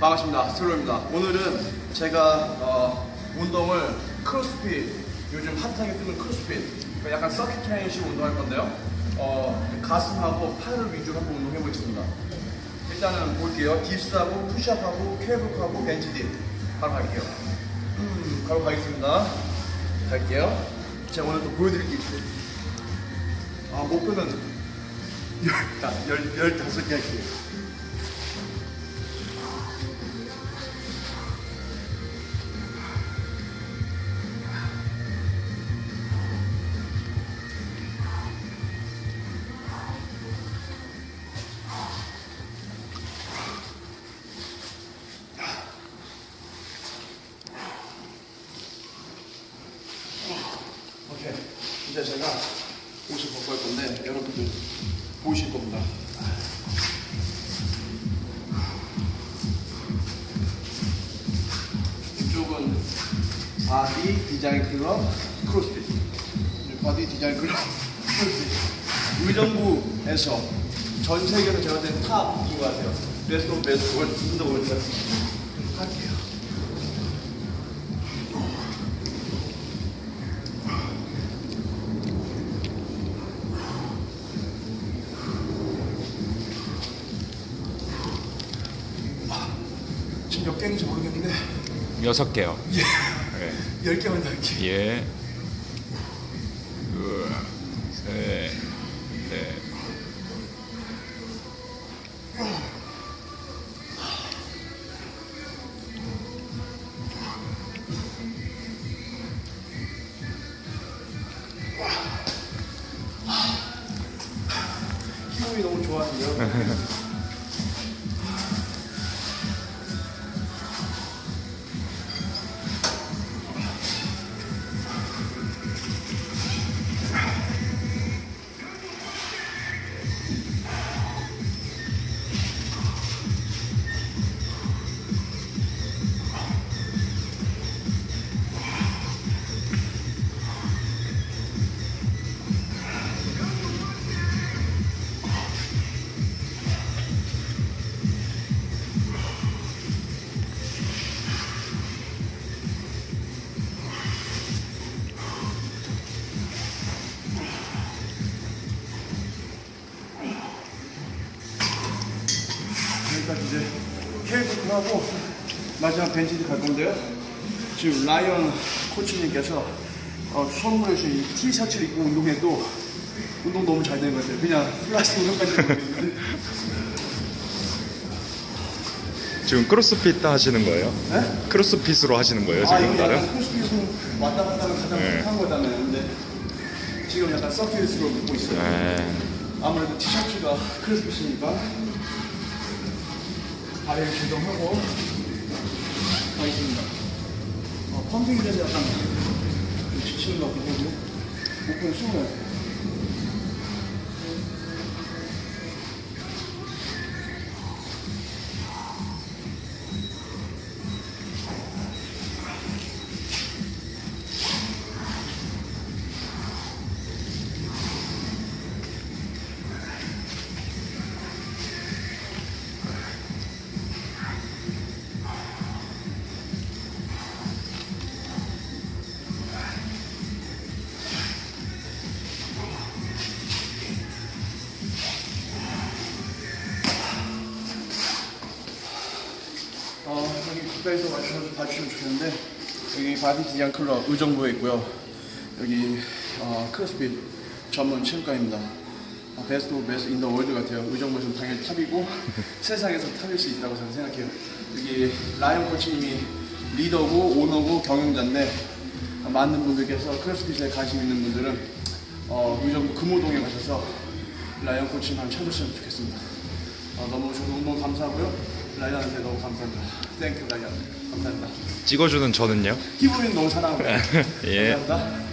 반갑습니다. 스트로입니다. 오늘은 제가 어, 운동을 크로스핏, 요즘 핫하게 뜨는 크로스핏, 그러니까 약간 서킷 트레이닝식 운동할 건데요. 어, 가슴하고 팔을 위주로 한번 운동해 보겠습니다. 일단은 볼게요. 딥스하고 푸시업하고 케이블하고 벤치딥 바로 갈게요. 음, 바로 가겠습니다. 갈게요. 제가 오늘 또 보여드릴 게 있어요. 아, 목표는 열, 열, 열다섯 개 할게요. 오케이. 이제 제가 옷을 벗고 할 건데 여러분들 보이실 겁니다. 이쪽은 바디 디자인 클럽 크로스핏. 바디 디자인 클럽 크로스핏. 의정부에서 전 세계로 제가 된 탑인 것 같아요. 오브 베스트 월드 월드 할게요. 지금 몇 개인지 모르겠는데 여섯 개요. 예. 네. 열 개만 할게. 예. 둘, 셋, 넷. 기분이 너무 좋아지네요. 여기까지 이제 케이블 하고 마지막 벤치드 갈 건데요. 지금 라이언 코치님께서 어, 선물해 주신 이 티셔츠를 입고 운동해도 운동 너무 잘 되는 것 같아요. 그냥 플라스틱 운동까지 모르겠는데. 지금 크로스핏 하시는 거예요? 네? 크로스핏으로 하시는 거예요, 아, 지금 나름? 크로스핏은 왔다 갔다 가장 네. 편한 거잖아요. 근데 지금 약간 서킷으로 입고 있어요. 네. 아무래도 티셔츠가 크로스핏이니까 다리를 조정하고 가겠습니다. 어, 펌핑이 돼서 약간 좀 지치는 것 하고 목표는 숨어요. 가까이서 와주셔서 봐주시면 좋겠는데 여기 바디 디자인 클럽 의정부에 있고요. 여기 어, 크로스핏 전문 체육관입니다. 어, 베스트 오브 베스트 인더 월드 같아요. 의정부에서는 당연히 탑이고 세상에서 탑일 수 있다고 저는 생각해요. 여기 라이언 코치님이 리더고 오너고 경영자인데 어, 많은 분들께서 크로스핏에 관심 있는 분들은 어, 의정부 금호동에 가셔서 라이언 코치님 한번 찾으시면 좋겠습니다. 어, 너무 좋은 너무 감사하고요. 라이언한테 너무 감사합니다. 땡큐 라이언. 감사합니다. 찍어주는 저는요? 기분이 너무 사랑합니다. 예. 감사합니다.